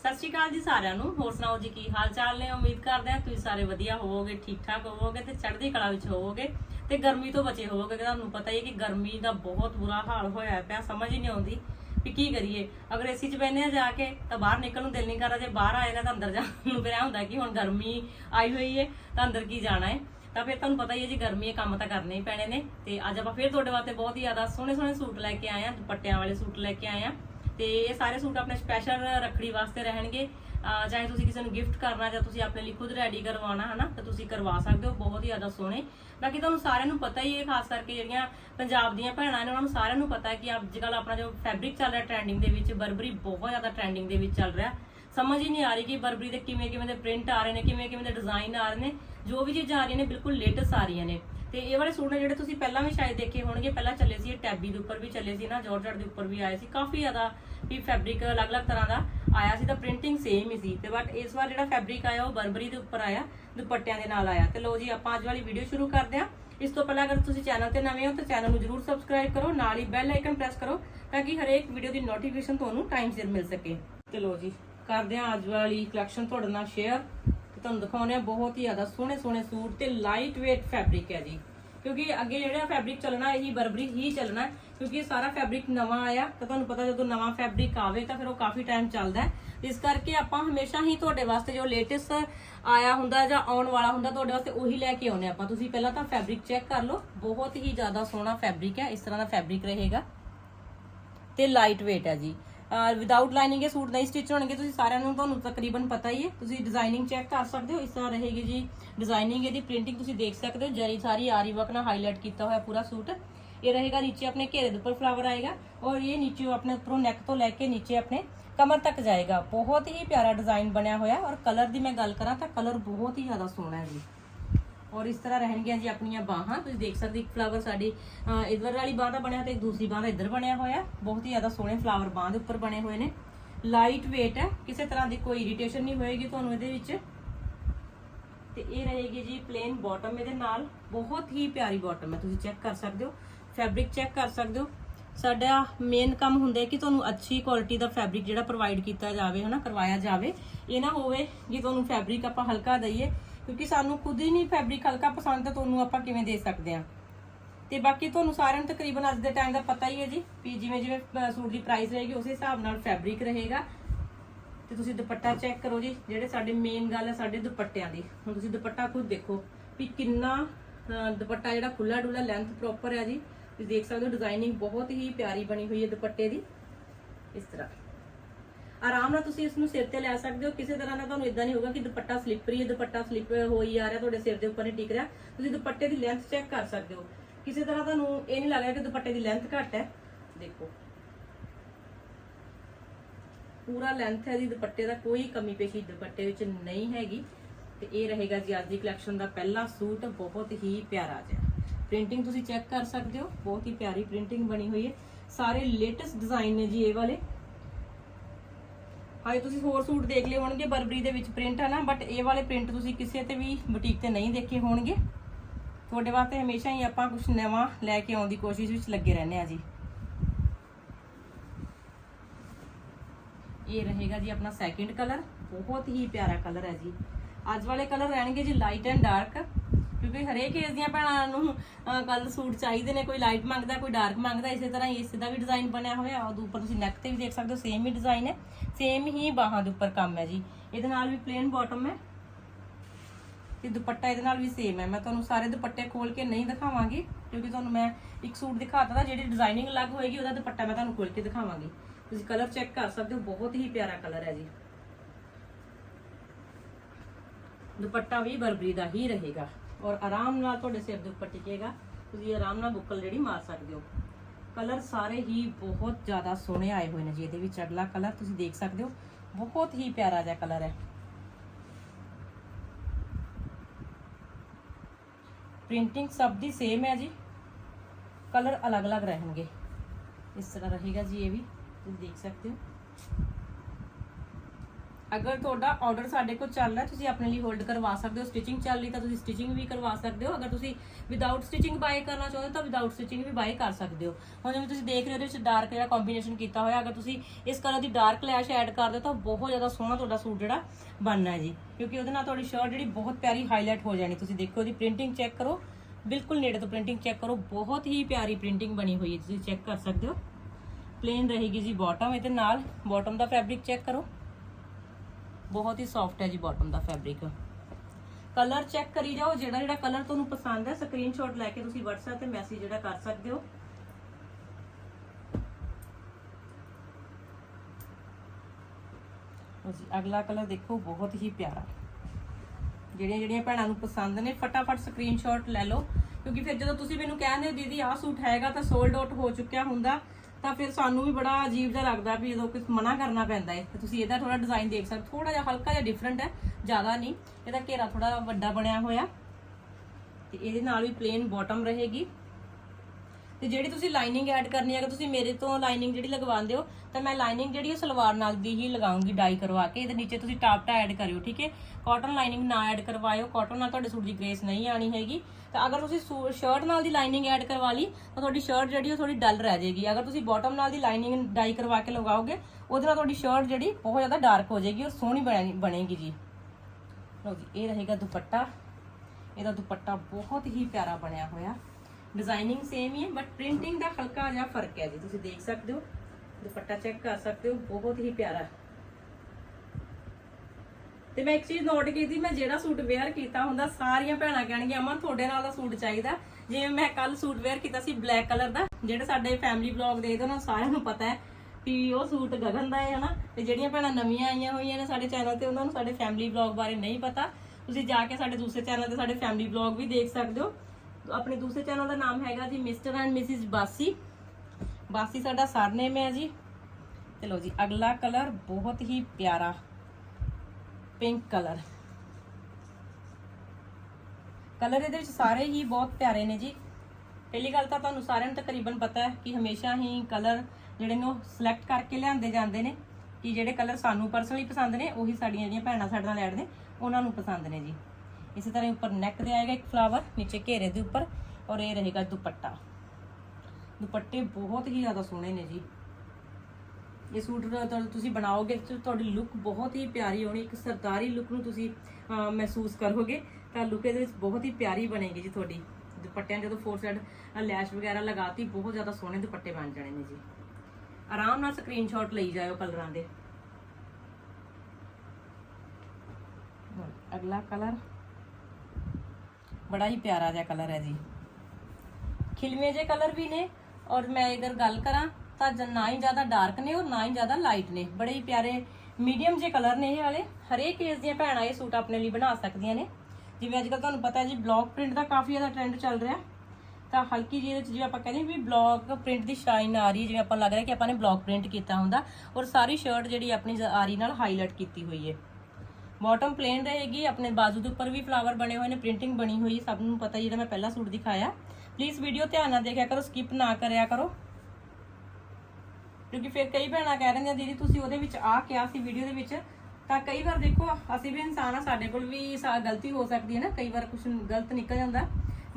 ਸਤਿ ਸ਼੍ਰੀ ਅਕਾਲ ਜੀ ਸਾਰਿਆਂ ਨੂੰ। ਹੋਰ ਸੁਣਾਓ ਜੀ, ਕੀ ਹਾਲ ਚਾਲ ਨੇ? ਉਮੀਦ ਕਰਦੇ ਹਾਂ ਤੁਸੀਂ ਸਾਰੇ ਵਧੀਆ ਹੋਵੋਗੇ, ਠੀਕ ਠਾਕ ਹੋਵੋਗੇ ਤੇ ਚੜ੍ਹਦੀ ਕਲਾ ਵਿੱਚ ਹੋਵੋਗੇ ਤੇ ਗਰਮੀ ਤੋਂ ਬਚੇ ਹੋਵੋਗੇ। ਤੁਹਾਨੂੰ ਪਤਾ ਹੀ ਹੈ ਕਿ ਗਰਮੀ ਦਾ ਬਹੁਤ ਬੁਰਾ ਹਾਲ ਹੋਇਆ ਪਿਆ, ਸਮਝ ਹੀ ਨਹੀਂ ਆਉਂਦੀ ਵੀ ਕੀ ਕਰੀਏ। ਅਗਰ ਏਸੀ 'ਚ ਬੈਠੇ ਆ ਜਾ ਕੇ ਤਾਂ ਬਾਹਰ ਨਿਕਲਣ ਨੂੰ ਦਿਲ ਨਹੀਂ ਕਰਦਾ, ਜੇ ਬਾਹਰ ਆਏਗਾ ਤਾਂ ਅੰਦਰ ਜਾਣ ਨੂੰ ਫਿਰ ਐਂ ਹੁੰਦਾ ਕਿ ਹੁਣ ਗਰਮੀ ਆਈ ਹੋਈ ਹੈ, ਤਾਂ ਅੰਦਰ ਕੀ ਜਾਣਾ ਹੈ? ਤਾਂ ਫਿਰ ਤੁਹਾਨੂੰ ਪਤਾ ਹੀ ਹੈ ਜੀ, ਗਰਮੀ ਹੈ ਕੰਮ ਤਾਂ ਕਰਨੇ ਹੀ ਪੈਣੇ ਨੇ ਤੇ ਅੱਜ ਆਪਾਂ ਫਿਰ ਤੁਹਾਡੇ ਵਾਸਤੇ ਬਹੁਤ ਹੀ ਜ਼ਿਆਦਾ ਸੋਹਣੇ ਸੋਹਣੇ ਸੂਟ ਲੈ ਕੇ ਆਏ ਆ ਦੁਪੱਟਿਆਂ ਵਾਲੇ ਸੂਟ ਲੈ ਕੇ ਆਏ ਆ ਤੇ ਇਹ ਸਾਰੇ ਸੂਟ ਆਪਣੇ ਸਪੈਸ਼ਲ ਰੱਖੜੀ ਵਾਸਤੇ ਰਹਿਣਗੇ। ਚਾਹੇ ਤੁਸੀਂ ਕਿਸੇ ਨੂੰ ਗਿਫਟ ਕਰਨਾ ਜਾਂ ਤੁਸੀਂ ਆਪਣੇ ਲਈ ਖੁਦ ਰੈਡੀ ਕਰਵਾਉਣਾ, ਹਨਾ, ਤਾਂ ਤੁਸੀਂ ਕਰਵਾ ਸਕਦੇ ਹੋ, ਬਹੁਤ ਹੀ ਜ਼ਿਆਦਾ ਸੋਹਣੇ। ਬਾਕੀ ਤੁਹਾਨੂੰ ਸਾਰਿਆਂ ਨੂੰ ਪਤਾ ਹੀ ਹੈ, ਖਾਸ ਕਰਕੇ ਜਿਹੜੀਆਂ ਪੰਜਾਬ ਦੀਆਂ ਭੈਣਾਂ ਨੇ, ਉਹਨਾਂ ਨੂੰ ਸਾਰਿਆਂ ਨੂੰ ਪਤਾ ਹੈ ਕਿ ਅੱਜ ਕੱਲ ਆਪਣਾ ਜੋ ਫੈਬਰਿਕ ਚੱਲ ਰਿਹਾ ਟ੍ਰੈਂਡਿੰਗ ਦੇ ਵਿੱਚ, ਬਰਬਰੀ ਬਹੁਤ ਜ਼ਿਆਦਾ ਟ੍ਰੈਂਡਿੰਗ ਦੇ ਵਿੱਚ ਚੱਲ ਰਿਹਾ। ਸਮਝ ਹੀ ਨਹੀਂ ਆ ਰਹੀ ਕਿ ਬਰਬਰੀ ਦੇ ਕਿਵੇਂ ਕਿਵੇਂ ਦੇ ਪ੍ਰਿੰਟ ਆ ਰਹੇ ਨੇ ਕਿਵੇਂ ਕਿਵੇਂ ਦੇ ਡਿਜ਼ਾਈਨ ਆ ਰਹੇ ਨੇ। ਜੋ ਵੀ ਚੀਜ਼ਾਂ ਆ ਰਹੀਆਂ ਨੇ, ਬਿਲਕੁਲ ਲੇਟੈਸਟ ਆ ਰਹੀਆਂ ਨੇ। ਤੇ ਇਹ ਵਾਲੇ ਸੂਟ ਨੇ ਜਿਹੜੇ ਤੁਸੀਂ ਪਹਿਲਾਂ ਵੀ ਸ਼ਾਇਦ ਦੇਖੇ ਹੋਣਗੇ, ਪਹਿਲਾਂ ਚੱਲੇ ਸੀ ਇਹ ਟੈਬੀ ਦੇ ਉੱਪਰ ਵੀ ਚੱਲੇ ਸੀ ਨਾ, ਜਾਰਜਟ ਦੇ ਉੱਪਰ ਵੀ ਆਏ ਸੀ। ਕਾਫੀ ਜ਼ਿਆਦਾ ਵੀ ਫੈਬਰਿਕ ਅਲੱਗ-ਅਲੱਗ ਤਰ੍ਹਾਂ ਦਾ ਆਇਆ ਸੀ, ਤਾਂ ਪ੍ਰਿੰਟਿੰਗ ਸੇਮ ਹੀ ਸੀ। ਤੇ ਬਟ ਇਸ ਵਾਰ ਜਿਹੜਾ ਫੈਬਰਿਕ ਆਇਆ, ਉਹ ਬਰਬਰੀ ਦੇ ਉੱਪਰ ਆਇਆ, ਦੁਪੱਟਿਆਂ ਦੇ ਨਾਲ ਆਇਆ। ਤੇ ਲੋ ਜੀ, ਆਪਾਂ ਅੱਜ ਵਾਲੀ ਵੀਡੀਓ ਸ਼ੁਰੂ ਕਰਦੇ ਹਾਂ। ਇਸ ਤੋਂ ਪਹਿਲਾਂ ਅਗਰ ਤੁਸੀਂ ਚੈਨਲ ਤੇ ਨਵੇਂ ਹੋ, ਤਾਂ ਚੈਨਲ ਨੂੰ ਜਰੂਰ ਸਬਸਕ੍ਰਾਈਬ ਕਰੋ, ਨਾਲ ਹੀ ਬੈਲ ਆਈਕਨ ਪ੍ਰੈਸ ਕਰੋ, ਤਾਂ ਕਿ ਹਰੇਕ ਵੀਡੀਓ ਦੀ ਨੋਟੀਫਿਕੇਸ਼ਨ ਤੁਹਾਨੂੰ ਟਾਈਮ ਸਿਰ ਮਿਲ ਸਕੇ। ਤੇ ਲੋ ਜੀ, ਕਰਦੇ ਹਾਂ ਅੱਜ ਵਾਲੀ ਕਲੈਕਸ਼ਨ ਤੁਹਾਡੇ ਨਾਲ ਸ਼ੇਅਰ ਤੁਹਾਨੂੰ ਦਿਖਾਉਂਦੇ ਆ ਬਹੁਤ ਹੀ ਜ਼ਿਆਦਾ ਸੋਹਣੇ ਸੋਹਣੇ ਸੂਟ ਤੇ ਲਾਈਟ weight ਫੈਬਰਿਕ ਹੈ ਜੀ। ਕਿਉਂਕਿ ਅੱਗੇ ਜਿਹੜਾ ਫੈਬਰਿਕ ਚੱਲਣਾ, ਇਹੀ ਬਰਬਰੀ ਹੀ ਚੱਲਣਾ ਕਿਉਂਕਿ ਇਹ ਸਾਰਾ ਫੈਬਰਿਕ ਨਵਾਂ ਆਇਆ, ਤਾਂ ਤੁਹਾਨੂੰ ਪਤਾ ਜਦੋਂ ਨਵਾਂ ਫੈਬਰਿਕ ਆਵੇ ਤਾਂ ਫਿਰ ਉਹ ਕਾਫੀ ਟਾਈਮ ਚੱਲਦਾ ਇਸ ਕਰਕੇ ਆਪਾਂ ਹਮੇਸ਼ਾ ਹੀ ਤੁਹਾਡੇ ਵਾਸਤੇ ਜੋ ਲੇਟੈਸਟ ਆਇਆ ਹੁੰਦਾ ਜਾਂ ਆਉਣ ਵਾਲਾ ਹੁੰਦਾ, ਤੁਹਾਡੇ ਵਾਸਤੇ ਉਹੀ ਲੈ ਕੇ ਆਉਨੇ ਆਪਾਂ। ਤੁਸੀਂ ਪਹਿਲਾਂ ਤਾਂ ਫੈਬਰਿਕ ਚੈੱਕ ਕਰ ਲਓ, ਬਹੁਤ ਹੀ ਜ਼ਿਆਦਾ ਸੋਹਣਾ ਫੈਬਰਿਕ ਹੈ, ਇਸ ਤਰ੍ਹਾਂ ਦਾ ਫੈਬਰਿਕ ਰਹੇਗਾ ਤੇ ਲਾਈਟ weight ਹੈ ਜੀ। ਵਿਦਆਊਟ ਲਾਈਨਿੰਗ ਇਹ ਸੂਟ ਨਹੀਂ ਸਟਿਚ ਹੋਣਗੇ, ਤੁਸੀਂ ਸਾਰਿਆਂ ਨੂੰ ਤੁਹਾਨੂੰ ਤਕਰੀਬਨ ਪਤਾ ਹੀ ਹੈ। ਤੁਸੀਂ ਡਿਜ਼ਾਈਨਿੰਗ ਚੈੱਕ ਕਰ ਸਕਦੇ ਹੋ, ਇਸ ਤਰ੍ਹਾਂ ਰਹੇਗੀ ਜੀ ਡਿਜ਼ਾਈਨਿੰਗ ਇਹਦੀ ਪ੍ਰਿੰਟਿੰਗ ਤੁਸੀਂ ਦੇਖ ਸਕਦੇ ਹੋ। ਜਰੀ ਸਾਰੀ ਆਰੀ ਵਰਕ ਨਾਲ ਹਾਈਲਾਈਟ ਕੀਤਾ ਹੋਇਆ ਪੂਰਾ ਸੂਟ। ਇਹ ਰਹੇਗਾ ਨੀਚੇ ਆਪਣੇ ਘੇਰੇ ਦੇ ਉੱਪਰ ਫਲਾਵਰ ਆਏਗਾ ਔਰ ਇਹ ਨੀਚੇ ਆਪਣੇ ਉੱਪਰੋਂ ਨੈਕ ਤੋਂ ਲੈ ਕੇ ਨੀਚੇ ਆਪਣੇ ਕਮਰ ਤੱਕ ਜਾਏਗਾ। ਬਹੁਤ ਹੀ ਪਿਆਰਾ ਡਿਜ਼ਾਈਨ ਬਣਿਆ ਹੋਇਆ ਔਰ ਕਲਰ ਦੀ ਮੈਂ ਗੱਲ ਕਰਾਂ ਤਾਂ ਕਲਰ ਬਹੁਤ ਹੀ ਜ਼ਿਆਦਾ ਸੋਹਣਾ ਹੈ ਜੀ। ਔਰ ਇਸ ਤਰ੍ਹਾਂ ਰਹਿਣਗੀਆਂ ਜੀ ਆਪਣੀਆਂ ਬਾਹਾਂ। ਤੁਸੀਂ ਦੇਖ ਸਕਦੇ ਇੱਕ ਫਲਾਵਰ ਸਾਡੀ ਅਹ, ਇੱਧਰ ਵਾਲੀ ਬਾਹ ਦਾ ਬਣਿਆ ਤੇ ਇੱਕ ਦੂਸਰੀ ਬਾਹ ਦਾ ਇੱਧਰ ਬਣਿਆ ਹੋਇਆ। ਬਹੁਤ ਹੀ ਜ਼ਿਆਦਾ ਸੋਹਣੇ ਫਲਾਵਰ ਬਾਹ ਦੇ ਉੱਪਰ ਬਣੇ ਹੋਏ ਨੇ। ਲਾਈਟ weight ਹੈ ਕਿਸੇ ਤਰ੍ਹਾਂ ਦੀ ਕੋਈ ਇਰੀਟੇਸ਼ਨ ਨਹੀਂ ਹੋਏਗੀ ਤੁਹਾਨੂੰ ਇਹਦੇ ਵਿੱਚ। ਤੇ ਇਹ ਰਹੇਗੀ ਜੀ ਪਲੇਨ ਬਾਟਮ ਇਹਦੇ ਨਾਲ। ਬਹੁਤ ਹੀ ਪਿਆਰੀ ਬਾਟਮ ਹੈ ਤੁਸੀਂ ਚੈੱਕ ਕਰ ਸਕਦੇ ਹੋ। ਫੈਬਰਿਕ ਚੈੱਕ ਕਰ ਸਕਦੇ ਹੋ। ਸਾਡਾ ਮੇਨ ਕੰਮ ਹੁੰਦਾ ਹੈ ਕਿ ਤੁਹਾਨੂੰ ਅੱਛੀ ਕੁਆਲਿਟੀ ਦਾ ਫੈਬਰਿਕ ਜਿਹੜਾ ਪ੍ਰੋਵਾਈਡ ਕੀਤਾ ਜਾਵੇ ਹਨਾ ਕਰਵਾਇਆ ਜਾਵੇ। ਇਹ ਨਾ ਹੋਵੇ ਕਿ ਤੁਹਾਨੂੰ ਫੈਬਰਿਕ ਆਪਾਂ ਹਲਕਾ ਦਈਏ। ਕਿਉਂਕਿ ਸਾਨੂੰ ਖੁਦ ਹੀ ਨਹੀਂ ਫੈਬਰਿਕ ਹਲਕਾ ਪਸੰਦ, ਤਾਂ ਤੁਹਾਨੂੰ ਆਪਾਂ ਕਿਵੇਂ ਦੇ ਸਕਦੇ ਹਾਂ? ਤੇ ਬਾਕੀ ਤੁਹਾਨੂੰ ਸਾਰਿਆਂ ਨੂੰ ਤਕਰੀਬਨ ਅੱਜ ਦੇ ਟਾਈਮ ਦਾ ਪਤਾ ਹੀ ਹੈ ਜੀ, ਵੀ ਜਿਵੇਂ ਜਿਵੇਂ ਸੂਟ ਦੀ ਪ੍ਰਾਈਸ ਰਹੇਗੀ, ਉਸੇ ਹਿਸਾਬ ਨਾਲ ਫੈਬਰਿਕ ਰਹੇਗਾ। ਤੇ ਤੁਸੀਂ ਦੁਪੱਟਾ ਚੈੱਕ ਕਰੋ ਜੀ, ਜਿਹੜੇ ਸਾਡੇ ਮੇਨ ਗੱਲ ਹੈ ਸਾਡੇ ਦੁਪੱਟਿਆਂ ਦੀ। ਹੁਣ ਤੁਸੀਂ ਦੁਪੱਟਾ ਖੁਦ ਦੇਖੋ ਵੀ ਕਿੰਨਾ ਦੁਪੱਟਾ ਜਿਹੜਾ ਖੁੱਲਾ ਡੁੱਲਾ ਲੈਂਥ ਪ੍ਰੋਪਰ ਹੈ ਜੀ। ਤੁਸੀਂ ਦੇਖ ਸਕਦੇ ਹੋ ਡਿਜ਼ਾਈਨਿੰਗ ਬਹੁਤ ਹੀ ਪਿਆਰੀ ਬਣੀ ਹੋਈ ਹੈ ਦੁਪੱਟੇ ਦੀ। ਇਸ ਤਰ੍ਹਾਂ। ਆਰਾਮ ਨਾਲ ਤੁਸੀਂ ਇਸ ਨੂੰ ਸਿਰ ਤੇ ਲੈ ਸਕਦੇ ਹੋ। ਕਿਸੇ ਤਰ੍ਹਾਂ ਦਾ ਤੁਹਾਨੂੰ ਇਦਾਂ ਨਹੀਂ ਹੋਗਾ ਕਿ ਦੁਪੱਟਾ ਸਲਿੱਪਰੀ ਹੈ, ਦੁਪੱਟਾ ਸਲਿੱਪ ਹੋਈ ਆ ਰਿਹਾ, ਤੁਹਾਡੇ ਸਿਰ ਦੇ ਉੱਪਰ ਨਹੀਂ ਟਿਕ ਰਿਹਾ। ਤੁਸੀਂ ਦੁਪੱਟੇ ਦੀ ਲੈਂਥ ਚੈੱਕ ਕਰ ਸਕਦੇ ਹੋ। ਕਿਸੇ ਤਰ੍ਹਾਂ ਤੁਹਾਨੂੰ ਇਹ ਨਹੀਂ ਲੱਗਦਾ ਕਿ ਦੁਪੱਟੇ ਦੀ ਲੈਂਥ ਘੱਟ ਹੈ। ਦੇਖੋ। ਪੂਰਾ ਲੈਂਥ ਹੈ ਜੀ, ਦੁਪੱਟੇ ਦਾ ਕੋਈ ਕਮੀ ਪੇਸ਼ੀ ਦੁਪੱਟੇ ਵਿੱਚ ਨਹੀਂ ਹੈਗੀ। ਤੇ ਇਹ ਰਹੇਗਾ ਜੀ ਅੱਜ ਦੀ ਕਲੈਕਸ਼ਨ ਦਾ ਪਹਿਲਾ ਸੂਟ, ਬਹੁਤ ਹੀ ਪਿਆਰਾ ਜਿਹਾ। ਪ੍ਰਿੰਟਿੰਗ ਤੁਸੀਂ ਚੈੱਕ ਕਰ ਸਕਦੇ ਹੋ। ਬਹੁਤ ਹੀ ਪਿਆਰੀ ਪ੍ਰਿੰਟਿੰਗ ਬਣੀ ਹੋਈ ਹੈ। ਸਾਰੇ ਲੇਟੈਸਟ ਡਿਜ਼ਾਈਨ ਨੇ ਜੀ ਇਹ ਵਾਲੇ। ਹਜੇ ਤੁਸੀਂ ਹੋਰ ਸੂਟ ਦੇਖ ਲਏ ਹੋਣਗੇ, ਬਰਬਰੀ ਦੇ ਵਿੱਚ ਪ੍ਰਿੰਟ ਹੈ ਨਾ ਬਟ ਇਹ ਵਾਲੇ ਪ੍ਰਿੰਟ ਤੁਸੀਂ ਕਿਸੇ ਤੇ ਵੀ ਬੁਟੀਕ ਤੇ ਨਹੀਂ ਦੇਖੇ ਹੋਣਗੇ। ਤੁਹਾਡੇ ਵਾਸਤੇ ਹਮੇਸ਼ਾ ਹੀ ਆਪਾਂ ਕੁਝ ਨਵਾਂ ਲੈ ਕੇ ਆਉਣ ਦੀ ਕੋਸ਼ਿਸ਼ ਵਿੱਚ ਲੱਗੇ ਰਹਿੰਦੇ ਆ ਜੀ। ਇਹ ਰਹੇਗਾ ਜੀ ਆਪਣਾ ਸੈਕਿੰਡ ਕਲਰ ਬਹੁਤ ਹੀ ਪਿਆਰਾ ਕਲਰ ਹੈ ਜੀ। ਅੱਜ ਵਾਲੇ ਕਲਰ ਰਹਿਣਗੇ ਜੀ ਲਾਈਟ ਐਂਡ ਡਾਰਕ ਕਿਉਂਕਿ ਹਰੇਕ ਏਜ ਦੀਆਂ ਭੈਣਾਂ ਨੂੰ ਕਲਰ ਸੂਟ ਚਾਹੀਦੇ ਨੇ, ਕੋਈ ਲਾਈਟ ਮੰਗਦਾ, ਕੋਈ ਡਾਰਕ ਮੰਗਦਾ, ਇਸੇ ਤਰ੍ਹਾਂ ਇਸ ਦਾ ਵੀ ਡਿਜ਼ਾਈਨ ਬਣਿਆ ਹੋਇਆ। ਉਹਦੇ ਉੱਪਰ ਤੁਸੀਂ ਨੈਕ ਤੇ ਵੀ ਦੇਖ ਸਕਦੇ ਹੋ ਸੇਮ ਹੀ ਡਿਜ਼ਾਈਨ ਹੈ ਸੇਮ ਹੀ ਬਾਹਾਂ ਦੇ ਉੱਪਰ ਕੰਮ ਹੈ ਜੀ। ਇਹਦੇ ਨਾਲ ਵੀ ਪਲੇਨ ਬਾਟਮ ਹੈ ਤੇ ਦੁਪੱਟਾ ਇਹਦੇ ਨਾਲ ਵੀ ਸੇਮ ਹੈ। ਮੈਂ ਤੁਹਾਨੂੰ ਸਾਰੇ ਦੁਪੱਟੇ ਖੋਲ ਕੇ ਨਹੀਂ ਦਿਖਾਵਾਂਗੀ, ਕਿਉਂਕਿ ਤੁਹਾਨੂੰ ਮੈਂ ਇੱਕ ਸੂਟ ਦਿਖਾਤਾ ਤਾਂ, ਜਿਹੜੀ ਡਿਜ਼ਾਈਨਿੰਗ ਅਲੱਗ ਹੋਏਗੀ, ਉਹਦਾ ਦੁਪੱਟਾ ਮੈਂ ਤੁਹਾਨੂੰ ਖੋਲ ਕੇ ਦਿਖਾਵਾਂਗੀ। ਤੁਸੀਂ ਕਲਰ ਚੈੱਕ ਕਰ ਸਕਦੇ ਹੋ, ਬਹੁਤ ਹੀ ਪਿਆਰਾ ਕਲਰ ਹੈ ਜੀ। ਦੁਪੱਟਾ ਵੀ ਬਰਬਰੀ ਦਾ ਹੀ ਰਹੇਗਾ। ਔਰ ਆਰਾਮ ਨਾਲ ਤੁਹਾਡੇ ਸਿਰ ਦੇ ਉੱਪਰ ਟਿਕੇਗਾ, ਤੁਸੀਂ ਆਰਾਮ ਨਾਲ ਬੁੱਕਲ ਜਿਹੜੀ ਮਾਰ ਸਕਦੇ ਹੋ। ਕਲਰ ਸਾਰੇ ਹੀ ਬਹੁਤ ਜ਼ਿਆਦਾ ਸੋਹਣੇ ਆਏ ਹੋਏ ਨੇ ਜੀ, ਇਹਦੇ ਵਿੱਚ ਅਗਲਾ ਕਲਰ ਤੁਸੀਂ ਦੇਖ ਸਕਦੇ ਹੋ, ਬਹੁਤ ਹੀ ਪਿਆਰਾ ਜਿਹਾ ਕਲਰ ਹੈ। ਪ੍ਰਿੰਟਿੰਗ ਸਭ ਦੀ ਸੇਮ ਹੈ ਜੀ, ਕਲਰ ਅਲੱਗ-ਅਲੱਗ ਰਹਿਣਗੇ। ਇਸ ਤਰ੍ਹਾਂ ਰਹੇਗਾ ਜੀ ਇਹ ਵੀ, ਤੁਸੀਂ ਦੇਖ ਸਕਦੇ ਹੋ। ਅਗਰ ਤੁਹਾਡਾ ਆਰਡਰ ਸਾਡੇ ਕੋਲ ਚੱਲ ਰਿਹਾ, ਤੁਸੀਂ ਆਪਣੇ ਲਈ ਹੋਲਡ ਕਰਵਾ ਸਕਦੇ ਹੋ ਸਟਿਚਿੰਗ ਚੱਲ ਰਹੀ ਤਾਂ ਤੁਸੀਂ ਸਟਿਚਿੰਗ ਵੀ ਕਰਵਾ ਸਕਦੇ ਹੋ। ਅਗਰ ਤੁਸੀਂ ਵਿਦਆਊਟ ਸਟਿਚਿੰਗ ਬਾਏ ਕਰਨਾ ਚਾਹੁੰਦੇ ਹੋ ਤਾਂ ਵਿਦਆਊਟ ਸਟਿਚਿੰਗ ਵੀ ਬਾਏ ਕਰ ਸਕਦੇ ਹੋ। ਹੁਣ ਜਿਵੇਂ ਤੁਸੀਂ ਦੇਖ ਰਹੇ ਹੋ, ਇਹਦੇ ਵਿੱਚ ਡਾਰਕ ਜਿਹੜਾ ਕੰਬੀਨੇਸ਼ਨ ਕੀਤਾ ਹੋਇਆ, ਅਗਰ ਤੁਸੀਂ ਇਸ ਕਲਰ ਦੀ ਡਾਰਕ ਲੈਸ਼ ਐਡ ਕਰਦੇ ਹੋ ਤਾਂ ਬਹੁਤ ਜ਼ਿਆਦਾ ਸੋਹਣਾ ਤੁਹਾਡਾ ਸੂਟ ਜਿਹੜਾ ਬਣਨਾ ਜੀ। ਕਿਉਂਕਿ ਉਹਦੇ ਨਾਲ ਤੁਹਾਡੀ ਸ਼ਰਟ ਜਿਹੜੀ ਬਹੁਤ ਪਿਆਰੀ ਹਾਈਲਾਈਟ ਹੋ ਜਾਣੀ। ਤੁਸੀਂ ਦੇਖੋ ਉਹਦੀ ਪ੍ਰਿੰਟਿੰਗ ਚੈੱਕ ਕਰੋ। ਬਿਲਕੁਲ ਨੇੜੇ ਤੋਂ ਪ੍ਰਿੰਟਿੰਗ ਚੈੱਕ ਕਰੋ। ਬਹੁਤ ਹੀ ਪਿਆਰੀ ਪ੍ਰਿੰਟਿੰਗ ਬਣੀ ਹੋਈ ਹੈ, ਤੁਸੀਂ ਚੈੱਕ ਕਰ ਸਕਦੇ ਹੋ। ਪਲੇਨ ਰਹੇਗੀ ਜੀ ਬਾਟਮ ਇਹਦੇ ਨਾਲ ਬਾਟਮ ਦਾ ਫੈਬਰਿਕ ਚੈੱਕ ਕਰੋ। ਬਹੁਤ ਹੀ ਸੌਫਟ ਹੈ ਜੀ ਬਾਟਮ ਦਾ ਫੈਬਰਿਕ ਕਲਰ ਚੈੱਕ ਕਰੀ ਜਾਓ, ਜਿਹੜਾ ਜਿਹੜਾ ਕਲਰ ਤੁਹਾਨੂੰ ਪਸੰਦ ਹੈ ਸਕਰੀਨਸ਼ਾਟ ਲੈ ਕੇ ਤੁਸੀਂ WhatsApp ਤੇ ਮੈਸੇਜ ਜਿਹੜਾ ਕਰ ਸਕਦੇ ਹੋ। ਜੀ, ਅਗਲਾ ਕਲਰ ਦੇਖੋ, ਬਹੁਤ ਹੀ ਪਿਆਰਾ। ਜਿਹੜੀਆਂ ਜਿਹੜੀਆਂ ਭੈਣਾਂ ਨੂੰ ਪਸੰਦ ਨੇ, ਫਟਾਫਟ ਸਕਰੀਨਸ਼ਾਟ ਲੈ ਲਓ, ਕਿਉਂਕਿ ਫਿਰ ਜਦੋਂ ਤੁਸੀਂ ਮੈਨੂੰ ਕਹਿੰਦੇ ਹੋ, ਦੀਦੀ, ਆਹ ਸੂਟ ਹੈਗਾ ਤਾਂ ਸੋਲਡ ਆਊਟ ਹੋ ਚੁੱਕਿਆ ਹੁੰਦਾ। ਤਾਂ ਫਿਰ ਸਾਨੂੰ ਵੀ ਬੜਾ ਅਜੀਬ ਜਿਹਾ ਲੱਗਦਾ ਵੀ ਜਦੋਂ ਕੁਝ ਮਨਾ ਕਰਨਾ ਪੈਂਦਾ ਹੈ, ਤੇ ਤੁਸੀਂ ਇਹਦਾ ਥੋੜਾ ਡਿਜ਼ਾਈਨ ਦੇਖ ਸਕਦੇ ਥੋੜਾ ਜਿਹਾ ਹਲਕਾ ਜਿਹਾ ਡਿਫਰੈਂਟ ਹੈ, ਜ਼ਿਆਦਾ ਨਹੀਂ। ਇਹਦਾ ਘੇਰਾ ਥੋੜਾ ਵੱਡਾ ਬਣਿਆ ਹੋਇਆ। ਤੇ ਇਹਦੇ ਨਾਲ ਵੀ ਪਲੇਨ ਬਾਟਮ ਰਹੇਗੀ। ਤੇ ਜਿਹੜੀ ਤੁਸੀਂ ਲਾਈਨਿੰਗ ਐਡ ਕਰਨੀ ਹੈ, ਅਗਰ ਤੁਸੀਂ ਮੇਰੇ ਤੋਂ ਲਾਈਨਿੰਗ ਜਿਹੜੀ ਲਗਵਾਉਂਦੇ ਹੋ, ਤਾਂ ਮੈਂ ਲਾਈਨਿੰਗ ਜਿਹੜੀ ਉਹ ਸਲਵਾਰ ਨਾਲ ਦੀ ਹੀ ਲਗਾਉਂਗੀ ਡਾਈ ਕਰਵਾ ਕੇ। ਇਹਦੇ ਨੀਚੇ ਤੁਸੀਂ ਟਾਪਟਾ ਐਡ ਕਰਿਓ, ਠੀਕ ਹੈ? ਕਾਟਨ ਲਾਈਨਿੰਗ ਨਾ ਐਡ ਕਰਵਾਇਓ ਕਾਟਨ ਨਾਲ ਤੁਹਾਡੇ ਸੂਟ ਦੀ ਗ੍ਰੇਸ ਨਹੀਂ ਆਣੀ ਹੈਗੀ। ਤਾਂ ਅਗਰ ਤੁਸੀਂ ਸ਼ਰਟ ਨਾਲ ਦੀ ਲਾਈਨਿੰਗ ਐਡ ਕਰਵਾ ਲਈ, ਤਾਂ ਤੁਹਾਡੀ ਸ਼ਰਟ ਜਿਹੜੀ ਉਹ ਥੋੜੀ ਡਲ ਰਹਿ ਜਾਏਗੀ। ਅਗਰ ਤੁਸੀਂ ਬਾਟਮ ਨਾਲ ਦੀ ਲਾਈਨਿੰਗ ਡਾਈ ਕਰਵਾ ਕੇ ਲਗਾਓਗੇ, ਉਹਦੇ ਨਾਲ ਤੁਹਾਡੀ ਸ਼ਰਟ ਜਿਹੜੀ, ਬਹੁਤ ਜ਼ਿਆਦਾ ਡਾਰਕ ਹੋ ਜਾਏਗੀ ਔਰ ਸੋਹਣੀ ਬਣੇ- ਬਣੇਗੀ ਜੀ। ਲਓ ਜੀ, ਇਹ ਰਹੇਗਾ ਦੁਪੱਟਾ। ਇਹਦਾ ਦੁਪੱਟਾ ਬਹੁਤ ਹੀ ਪਿਆਰਾ ਬਣਿਆ ਹੋਇਆ। ਡਿਜ਼ਾਈਨਿੰਗ ਸੇਮ ਹੀ ਹੈ ਬਟ ਪ੍ਰਿੰਟਿੰਗ ਦਾ ਹਲਕਾ ਜਿਹਾ ਫ਼ਰਕ ਹੈ ਜੀ। ਤੁਸੀਂ ਦੇਖ ਸਕਦੇ ਹੋ, ਦੁਪੱਟਾ ਚੈੱਕ ਕਰ ਸਕਦੇ ਹੋ, ਬਹੁਤ ਹੀ ਪਿਆਰਾ ਤੇ ਮੈਂ ਇੱਕ ਚੀਜ਼ ਨੋਟ ਕੀਤੀ, ਮੈਂ ਜਿਹੜਾ ਸੂਟ ਵੇਅਰ ਕੀਤਾ ਹੁੰਦਾ, ਸਾਰੀਆਂ ਭੈਣਾਂ ਕਹਿਣਗੀਆਂ, ਅਮਨ, ਤੁਹਾਡੇ ਨਾਲ ਦਾ ਸੂਟ ਚਾਹੀਦਾ ਜਿਵੇਂ ਮੈਂ ਕੱਲ ਸੂਟ ਵੇਅਰ ਕੀਤਾ ਸੀ ਬਲੈਕ ਕਲਰ ਦਾ, ਜਿਹੜੇ ਸਾਡੇ ਫੈਮਿਲੀ ਵਲੌਗ ਦੇਖਦੇ ਉਹਨਾਂ ਸਾਰਿਆਂ ਨੂੰ ਪਤਾ ਹੈ ਕਿ ਉਹ ਸੂਟ ਗਗਨ ਦਾ ਹੈ, ਹਨਾ? ਤੇ ਜਿਹੜੀਆਂ ਭੈਣਾਂ ਨਵੀਆਂ ਆਈਆਂ ਹੋਈਆਂ ਨੇ ਸਾਡੇ ਚੈਨਲ ਤੇ, ਉਹਨਾਂ ਨੂੰ ਸਾਡੇ ਫੈਮਿਲੀ ਵਲੌਗ ਬਾਰੇ ਨਹੀਂ ਪਤਾ। ਤੁਸੀਂ ਜਾ ਕੇ ਸਾਡੇ ਦੂਸਰੇ ਚੈਨਲ ਤੇ ਸਾਡੇ ਫੈਮਿਲੀ ਵਲੌਗ ਵੀ ਦੇਖ ਸਕਦੇ ਹੋ। ਆਪਣੇ ਦੂਸਰੇ ਚੈਨਲ ਦਾ ਨਾਮ ਹੈਗਾ ਜੀ ਮਿਸਟਰ ਐਂਡ ਮਿਸਿਸ ਬਾਸੀ। ਬਾਸੀ ਸਾਡਾ ਸਰਨੇਮ ਹੈ ਜੀ। ਤੇ ਲਓ ਜੀ, ਅਗਲਾ ਕਲਰ ਬਹੁਤ ਹੀ ਪਿਆਰਾ ਪਿੰਕ ਕਲਰ। ਕਲਰ ਇਹਦੇ ਵਿੱਚ ਸਾਰੇ ਹੀ ਬਹੁਤ ਪਿਆਰੇ ਨੇ ਜੀ। ਪਹਿਲੀ ਗੱਲ ਤਾਂ ਤੁਹਾਨੂੰ ਸਾਰਿਆਂ ਨੂੰ ਤਕਰੀਬਨ ਪਤਾ ਹੈ ਕਿ ਹਮੇਸ਼ਾ ਹੀ ਕਲਰ ਜਿਹੜੇ ਨੇ ਉਹ ਸਿਲੈਕਟ ਕਰਕੇ ਲਿਆਂਦੇ ਜਾਂਦੇ ਨੇ ਕਿ ਜਿਹੜੇ ਕਲਰ ਸਾਨੂੰ ਪਰਸਨਲੀ ਪਸੰਦ ਨੇ, ਉਹੀ ਸਾਡੀਆਂ ਜਿਹੜੀਆਂ ਭੈਣਾਂ ਸਾਡੇ ਨਾਲ ਐਡ ਨੇ, ਉਹਨਾਂ ਨੂੰ ਪਸੰਦ ਨੇ ਜੀ। ਇਸੇ ਤਰ੍ਹਾਂ ਉੱਪਰ ਨੈਕ ਤੇ ਆਏਗਾ ਇੱਕ ਫਲਾਵਰ ਨੀਚੇ ਘੇਰੇ ਦੇ ਉੱਪਰ ਔਰ ਇਹ ਰਹੇਗਾ ਦੁਪੱਟਾ। ਦੁਪੱਟੇ ਬਹੁਤ ਹੀ ਜ਼ਿਆਦਾ ਸੋਹਣੇ ਨੇ ਜੀ। ਇਹ ਸੂਟ ਤੁਸੀਂ ਬਣਾਓਗੇ ਤੇ ਤੁਹਾਡੀ ਲੁੱਕ ਬਹੁਤ ਹੀ ਪਿਆਰੀ ਹੋਣੀ, ਇੱਕ ਸਰਦਾਰੀ ਲੁੱਕ ਨੂੰ ਤੁਸੀਂ ਮਹਿਸੂਸ ਕਰੋਗੇ, ਤਾਂ ਲੁੱਕ ਇਹਦੇ ਵਿੱਚ ਬਹੁਤ ਹੀ ਪਿਆਰੀ ਬਣੇਗੀ ਜੀ ਤੁਹਾਡੀ। ਦੁਪੱਟਿਆਂ ਜਦੋਂ ਫੋਰ ਸਾਈਡ ਲੈਸ਼ ਵਗੈਰਾ ਲਗਾਤੀ, ਬਹੁਤ ਜ਼ਿਆਦਾ ਸੋਹਣੇ ਦੁਪੱਟੇ ਬਣ ਜਾਣੇ ਨੇ ਜੀ। ਆਰਾਮ ਨਾਲ ਸਕਰੀਨਸ਼ਾਟ ਲਈ ਜਾਇਓ ਕਲਰਾਂ ਦੇ। ਅਗਲਾ ਕਲਰ ਬੜਾ ਹੀ ਪਿਆਰਾ ਜਿਹਾ ਕਲਰ ਹੈ ਜੀ। ਖਿਲਵੇਂ ਜੇ ਕਲਰ ਵੀ ਨੇ ਔਰ ਮੈਂ ਅਗਰ ਗੱਲ ਕਰਾਂ ਤਾਂ ਨਾ ਹੀ ਜ਼ਿਆਦਾ ਡਾਰਕ ਨੇ ਔਰ ਨਾ ਹੀ ਜ਼ਿਆਦਾ ਲਾਈਟ ਨੇ। ਬੜੇ ਹੀ ਪਿਆਰੇ ਮੀਡੀਅਮ ਜੇ ਕਲਰ ਨੇ ਇਹ ਵਾਲੇ। ਹਰੇਕ ਏਜ ਦੀਆਂ ਭੈਣਾਂ ਇਹ ਸੂਟ ਆਪਣੇ ਲਈ ਬਣਾ ਸਕਦੀਆਂ ਨੇ। ਜਿਵੇਂ ਅੱਜ ਕੱਲ ਤੁਹਾਨੂੰ ਪਤਾ ਹੈ ਜੀ ਬਲੌਕ ਪ੍ਰਿੰਟ ਦਾ ਕਾਫੀ ਜ਼ਿਆਦਾ ਟ੍ਰੈਂਡ ਚੱਲ ਰਿਹਾ। ਤਾਂ ਹਲਕੀ ਜਿਹੀ ਇਹਦੇ ਚ ਜਿਵੇਂ ਆਪਾਂ ਕਹਿੰਦੇ ਵੀ ਬਲੌਕ ਪ੍ਰਿੰਟ ਦੀ ਸ਼ਾਈਨ ਆ ਰਹੀ ਹੈ, ਜਿਵੇਂ ਆਪਾਂ ਲੱਗ ਰਿਹਾ ਕਿ ਆਪਾਂ ਨੇ ਬਲੌਕ ਪ੍ਰਿੰਟ ਕੀਤਾ ਹੁੰਦਾ। ਔਰ ਸਾਰੀ ਸ਼ਰਟ ਜਿਹੜੀ ਆਪਣੀ ਆਰੀ ਨਾਲ ਹਾਈਲਾਈਟ ਕੀਤੀ ਹੋਈ ਹੈ। ਬਾਟਮ ਪਲੇਨ ਰਹੇਗੀ, ਆਪਣੇ ਬਾਜ਼ੂ ਦੇ ਉੱਪਰ ਵੀ ਫਲਾਵਰ ਬਣੇ ਹੋਏ ਨੇ ਪ੍ਰਿੰਟਿੰਗ ਬਣੀ ਹੋਈ ਸਭ ਨੂੰ ਪਤਾ ਜਿਹੜਾ ਮੈਂ ਪਹਿਲਾ ਸੂਟ ਦਿਖਾਇਆ। ਪਲੀਜ਼ ਵੀਡੀਓ ਧਿਆਨ ਨਾਲ ਦੇਖਿਆ ਕਰੋ ਸਕਿਪ ਨਾ ਕਰਿਆ ਕਰੋ। ਕਿਉਂਕਿ ਫਿਰ ਕਈ ਭੈਣਾਂ ਕਹਿ ਰਹੀਆਂ ਦੀਦੀ, ਤੁਸੀਂ ਉਹਦੇ ਵਿੱਚ ਆ ਕਿਹਾ ਸੀ ਵੀਡੀਓ ਦੇ ਵਿੱਚ। ਤਾਂ ਕਈ ਵਾਰ ਦੇਖੋ, ਅਸੀਂ ਵੀ ਇਨਸਾਨ ਆ, ਸਾਡੇ ਕੋਲ ਵੀ ਸਾ- ਗਲਤੀ ਹੋ ਸਕਦੀ ਹੈ ਨਾ, ਕਈ ਵਾਰ ਕੁਝ ਗਲਤ ਨਿਕਲ ਜਾਂਦਾ